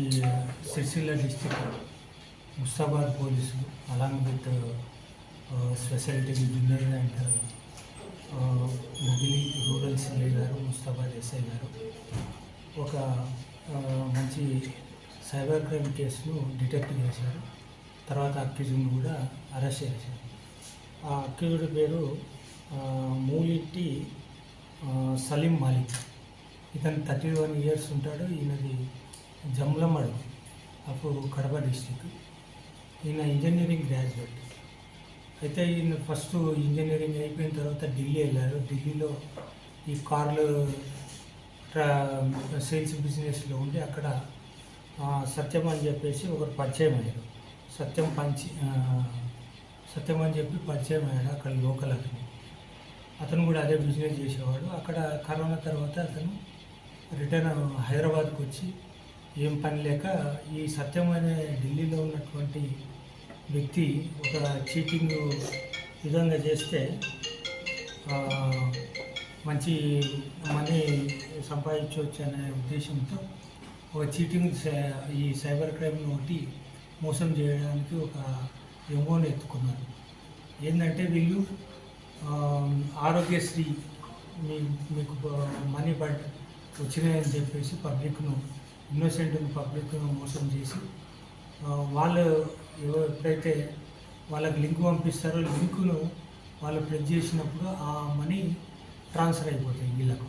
ఈ సిరిసిల్ల డిస్టిక్ ముస్తాబాద్ పోలీసులు along with speciality జిన్నర్ జూనియర్ అండ్ ముగిలి రూరల్ సిఐ గారు ముస్తాబాద్ ఎస్ఐ గారు. ఒక మంచి సైబర్ క్రైమ్ కేసును డిటెక్ట్ చేశారు. తర్వాత అక్యూజ్ని కూడా అరెస్ట్ చేశారు. ఆ అక్యూజ్డ్ పేరు మూలిట్టి సలీం మాలిక్. ఇతను థర్టీ వన్ ఇయర్స్ ఉంటాడు. ఈయనది అప్పుడు కడప డిస్టిక్ ఈయన ఇంజనీరింగ్ గ్రాడ్యుయేట్ అయితే ఈయన ఫస్ట్ ఇంజనీరింగ్ అయిపోయిన తర్వాత ఢిల్లీ వెళ్ళారు. ఢిల్లీలో ఈ కార్లు ట్రా సేల్స్ బిజినెస్లో ఉండి అక్కడ సత్యం అని చెప్పేసి ఒకరు పరిచయం అయ్యారు. సత్యం పంచి సత్యం అని చెప్పి పరిచయం అయ్యాడు అక్కడ లోకల్ అతను. అతను కూడా అదే బిజినెస్ చేసేవాడు. అక్కడ కరోనా తర్వాత అతను రిటర్న్ హైదరాబాద్కి వచ్చి ఏం పని లేక ఈ సత్యం అనే ఢిల్లీలో ఉన్నటువంటి వ్యక్తి ఒక చీటింగ్ విధంగా చేస్తే మంచి మనీ సంపాదించవచ్చు అనే ఉద్దేశంతో ఒక చీటింగ్ సై- ఈ సైబర్ క్రైమ్ని ఒకటి మోసం చేయడానికి ఒక ఎమోని ఎత్తుకున్నారు. ఏంటంటే వీళ్ళు ఆరోగ్యశ్రీ మీ మీకు మనీ బడ్ వచ్చినాయని చెప్పేసి పబ్లిక్ను ఇన్నోసెంట్ పబ్లిక్ను మోసం చేసి వాళ్ళు ఎప్పుడైతే వాళ్ళకి లింక్ పంపిస్తారో లింకును వాళ్ళు ప్రెస్ చేసినప్పుడు ఆ మనీ ట్రాన్స్ఫర్ అయిపోతాయి వీళ్ళకు.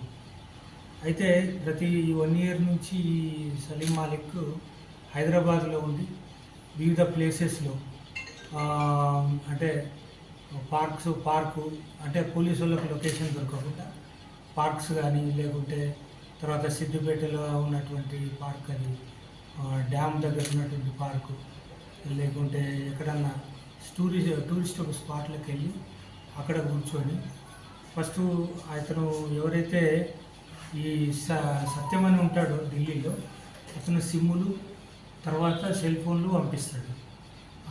అయితే ప్రతి వన్ ఇయర్ నుంచి సలీం మాలిక్ హైదరాబాద్లో ఉండి వివిధ ప్లేసెస్లో అంటే పార్క్స్ పార్కు అంటే పోలీసు వాళ్ళకి లొకేషన్ దొరకకుండా పార్క్స్ కానీ లేకుంటే తర్వాత సిద్దిపేటలో ఉన్నటువంటి పార్క్ అది డ్యామ్ దగ్గర ఉన్నటువంటి పార్కు. లేకుంటే ఎక్కడన్నా టూరిస్ట్ టూరిస్ట్ స్పాట్లకు వెళ్ళి అక్కడ కూర్చొని ఫస్ట్ అతను ఎవరైతే ఈ స సత్యం అని ఉంటాడో ఢిల్లీలో అతను సిమ్ములు తర్వాత సెల్ ఫోన్లు పంపిస్తాడు.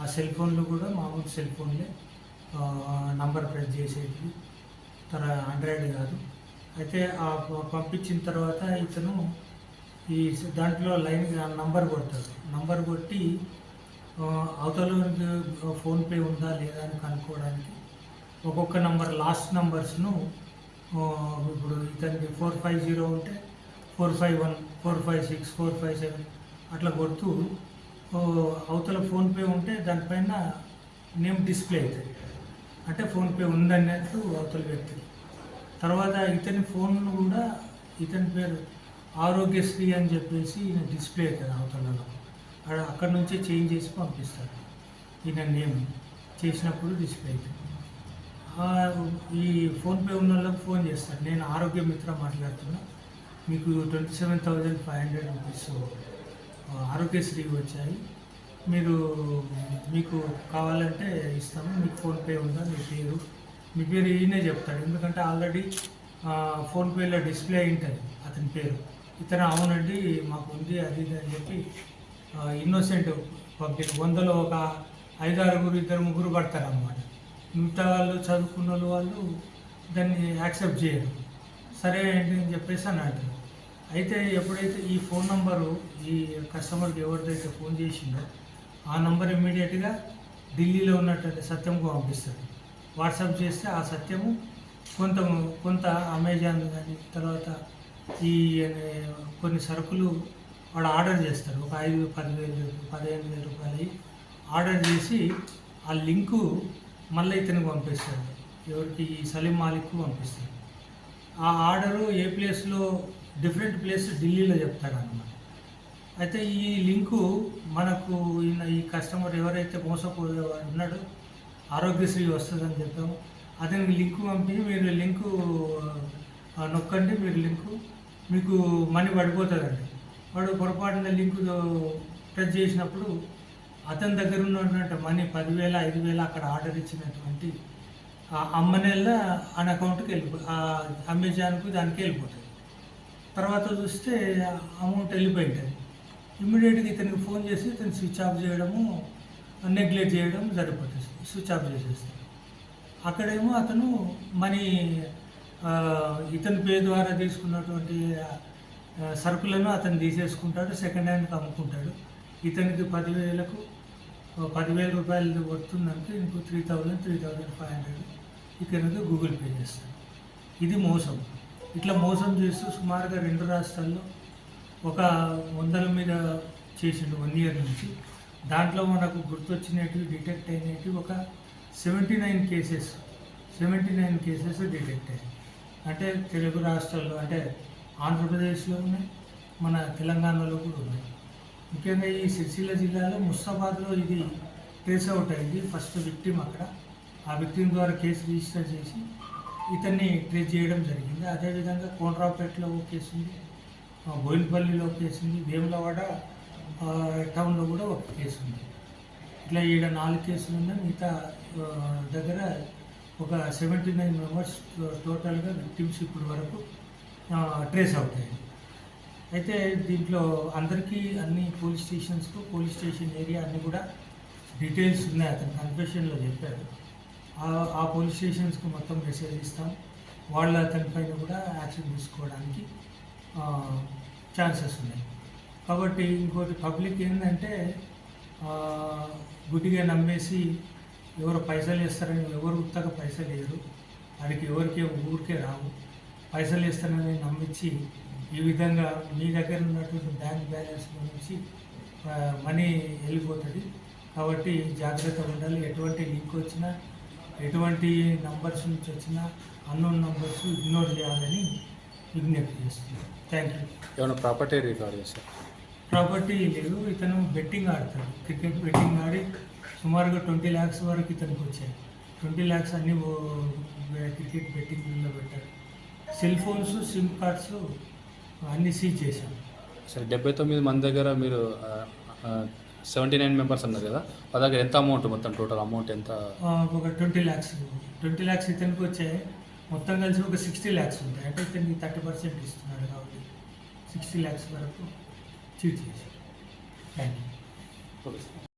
ఆ సెల్ ఫోన్లు కూడా మామూలు సెల్ ఫోన్లే నంబర్ ప్రెస్ చేసేది తర ఆండ్రాయిడ్ కాదు. అయితే ఆ పంపించిన తర్వాత ఇతను ఈ దాంట్లో లైన్ నంబర్ కొడతాడు. నంబర్ కొట్టి అవతల ఫోన్పే ఉందా లేదా అని కనుక్కోవడానికి ఒక్కొక్క నంబర్ లాస్ట్ నంబర్స్ను ఇప్పుడు ఇతనికి ఫోర్ ఫైవ్ జీరో ఉంటే four five one four five six four five seven అట్లా కొడుతూ అవతల ఫోన్పే ఉంటే దానిపైన నేమ్ డిస్ప్లే అవుతుంది. అంటే ఫోన్పే ఉందన్నట్టు అవతల వ్యక్తి తర్వాత ఇతని ఫోన్ కూడా ఇతని పేరు ఆరోగ్యశ్రీ అని చెప్పేసి ఈయన డిస్ప్లే అవుతుంది అవతలలో. ఆడ అక్కడ నుంచే చేంజ్ చేసి పంపిస్తారు. ఈయన నేమ్ చేసినప్పుడు డిస్ప్లే అవుతుంది ఈ ఫోన్పే ఉన్న వాళ్ళకి ఫోన్ చేస్తాను నేను ఆరోగ్య మిత్ర మాట్లాడుతున్నా. మీకు twenty seven thousand five hundred rupees Aarogyasri వచ్చాయి. మీరు మీకు కావాలంటే ఇస్తాము. మీకు ఫోన్పే ఉందా? మీ పేరు? మీ పేరు ఈయనే చెప్తాడు. ఎందుకంటే ఆల్రెడీ ఫోన్పేలో డిస్ప్లే ఉంటుంది అతని పేరు. ఇతను అవునండి మాకు ఉంది అది ఇది అని చెప్పి ఇన్నోసెంట్ పబ్లిక్ వందలో ఒక ఐదు ఆరుగురు ఇద్దరు ముగ్గురు పడతారు అన్నమాట మిగతా వాళ్ళు చదువుకున్న వాళ్ళు వాళ్ళు దాన్ని యాక్సెప్ట్ చేయరు. సరే ఏంటి అని చెప్పేసి అని అంటారు. అయితే ఎప్పుడైతే ఈ ఫోన్ నంబరు ఈ కస్టమర్కి ఎవరిదైతే ఫోన్ చేసిందో ఆ నంబర్ ఇమ్మీడియట్గా ఢిల్లీలో ఉన్నటువంటి సత్యంకు పంపిస్తారు. వాట్సాప్ చేస్తే ఆ సత్యము కొంత కొంత అమెజాన్ కానీ తర్వాత ఈ అనే కొన్ని సరుకులు వాడు ఆర్డర్ చేస్తారు. ఒక ఐదు పదివేలు పదిహేను వేల రూపాయలు ఆర్డర్ చేసి ఆ లింకు మళ్ళీ ఇతనికి పంపిస్తాడు ఎవరికి? ఈ సలీం మాలిక్కు పంపిస్తాడు ఆ ఆర్డరు ఏ ప్లేస్లో డిఫరెంట్ ప్లేస్ ఢిల్లీలో చెప్తాడు అయితే ఈ లింకు మనకు ఈ కస్టమర్ ఎవరైతే మోసపోయే వాడు ఉన్నాడో ఆరోగ్యశ్రీ వస్తుందని చెప్పాము. అతనికి లింక్ పంపి మీరు లింకు నొక్కండి మీరు లింకు. మీకు మనీ పడిపోతుందండి. వాడు పొరపాటున లింకు టచ్ చేసినప్పుడు అతని దగ్గర ఉన్నటువంటి మనీ పదివేల ఐదు వేల అక్కడ ఆర్డర్ ఇచ్చినటువంటి ఆ నెల ఆయన అకౌంట్కి వెళ్ళిపో ఆ అమెజాన్కు దానికి వెళ్ళిపోతుంది తర్వాత చూస్తే అమౌంట్ వెళ్ళిపోయింటుంది ఇమ్మీడియట్గా ఇతనికి ఫోన్ చేసి ఇతను స్విచ్ ఆఫ్ చేయడము నెగ్లెక్ట్ చేయడం సరిపోతుంది. స్విచ్ ఆఫ్ చేసేస్తాడు అక్కడేమో అతను మనీ ఇతని పేరు ద్వారా తీసుకున్నటువంటి సరుకులను అతను తీసేసుకుంటాడు సెకండ్ హ్యాండ్కి అమ్ముకుంటాడు. ఇతనికి పదివేలకు పదివేల రూపాయలు వస్తుందంటే ఇంకో three thousand three thousand five hundred ఇక్కడికి గూగుల్ పే చేస్తాడు. ఇది మోసం. ఇట్లా మోసం చేస్తూ సుమారుగా రెండు రాష్ట్రాల్లో ఒక వందల మీద చేసిండు వన్ ఇయర్ నుంచి. దాంట్లో మనకు గుర్తొచ్చినవి డిటెక్ట్ అయినవి ఒక seventy nine cases seventy nine cases detect అయ్యాయి. అంటే తెలుగు రాష్ట్రాల్లో అంటే ఆంధ్రప్రదేశ్లో ఉన్నాయి మన తెలంగాణలో కూడా ఉన్నాయి. ముఖ్యంగా ఈ సిరిసిల్ల జిల్లాలో ముస్తాబాద్లో ఇది ట్రేస్ అవుట్ అయింది ఫస్ట్ విక్టిమ్ అక్కడ. ఆ విక్టిమ్ ద్వారా కేసు రిజిస్టర్ చేసి ఇతన్ని ట్రేస్ చేయడం జరిగింది. అదేవిధంగా కోనరావుపేటలో ఒక కేసు ఉంది ఆ, బోయినపల్లిలో ఒక కేసు ఉంది వేములవాడ టౌన్లో కూడా ఒక కేసు ఉంది. ఇట్లా ఈడ నాలుగు కేసులు ఉన్నాయి. మిగతా దగ్గర ఒక సెవెంటీ నైన్ మెంబర్స్ టోటల్గా విక్టిమ్స్ ఇప్పుడు వరకు ట్రేస్ అవుట్ అయ్యాయి. అయితే దీంట్లో అందరికీ అన్ని పోలీస్ స్టేషన్స్కు పోలీస్ స్టేషన్ ఏరియా అన్నీ కూడా డీటెయిల్స్ ఉన్నాయి. అతను కన్ఫెషన్లో చెప్పారు ఆ- పోలీస్ స్టేషన్స్కి మొత్తం మెసేజ్ ఇస్తాం. వాళ్ళ అతని పైన కూడా యాక్షన్ తీసుకోవడానికి ఛాన్సెస్ ఉన్నాయి. కాబట్టి ఇంకోటి పబ్లిక్ ఏంటంటే గుడ్డిగా నమ్మేసి ఎవరు పైసలు వేస్తారని ఎవరు ఉత్తగా పైసలు వేయరు. వాడికి ఎవరికి ఊరికే రావు. పైసలు వేస్తారని నమ్మించి ఈ విధంగా మీ దగ్గర ఉన్నటువంటి బ్యాంక్ బ్యాలెన్స్ నుంచి మనీ వెళ్ళిపోతుంది. కాబట్టి జాగ్రత్తగా ఉండాలి. ఎటువంటి లింక్ వచ్చినా ఎటువంటి నంబర్స్ నుంచి వచ్చినా అన్నోన్ నంబర్స్ ఇగ్నోర్ చేయాలని విజ్ఞప్తి చేస్తున్నాను. థ్యాంక్ యూ ఏమైనా ప్రాపర్టీ రికార్డ్ చేశారు ప్రాపర్టీ లేదు ఇతను బెట్టింగ్ ఆడతాడు. క్రికెట్ బెట్టింగ్ ఆడి సుమారుగా ట్వంటీ ల్యాక్స్ వరకు ఇతనికి వచ్చాయి. ట్వంటీ ల్యాక్స్ అన్ని క్రికెట్ బెట్టింగ్లో పెట్టాడు సెల్ ఫోన్స్ సిమ్ కార్డ్స్ అన్ని సీజ్ చేశాం. సరే డెబ్బై తొమ్మిది మంది దగ్గర మీరు సెవెంటీ నైన్ మెంబర్స్ అన్నారు కదా వాళ్ళ దగ్గర ఎంత అమౌంట్ మొత్తం టోటల్ అమౌంట్ ఎంత? ఆ, ఒక ట్వంటీ ల్యాక్స్ ట్వంటీ ల్యాక్స్ ఇతనికి వచ్చాయి. మొత్తం కలిసి ఒక సిక్స్టీ ల్యాక్స్ ఉంటాయి. అంటే ఇతనికి థర్టీ పర్సెంట్ ఇస్తున్నాడు కాబట్టి సిక్స్టీ ల్యాక్స్ వరకు. చీట్ చేశాడు థ్యాంక్ యూ ఓకే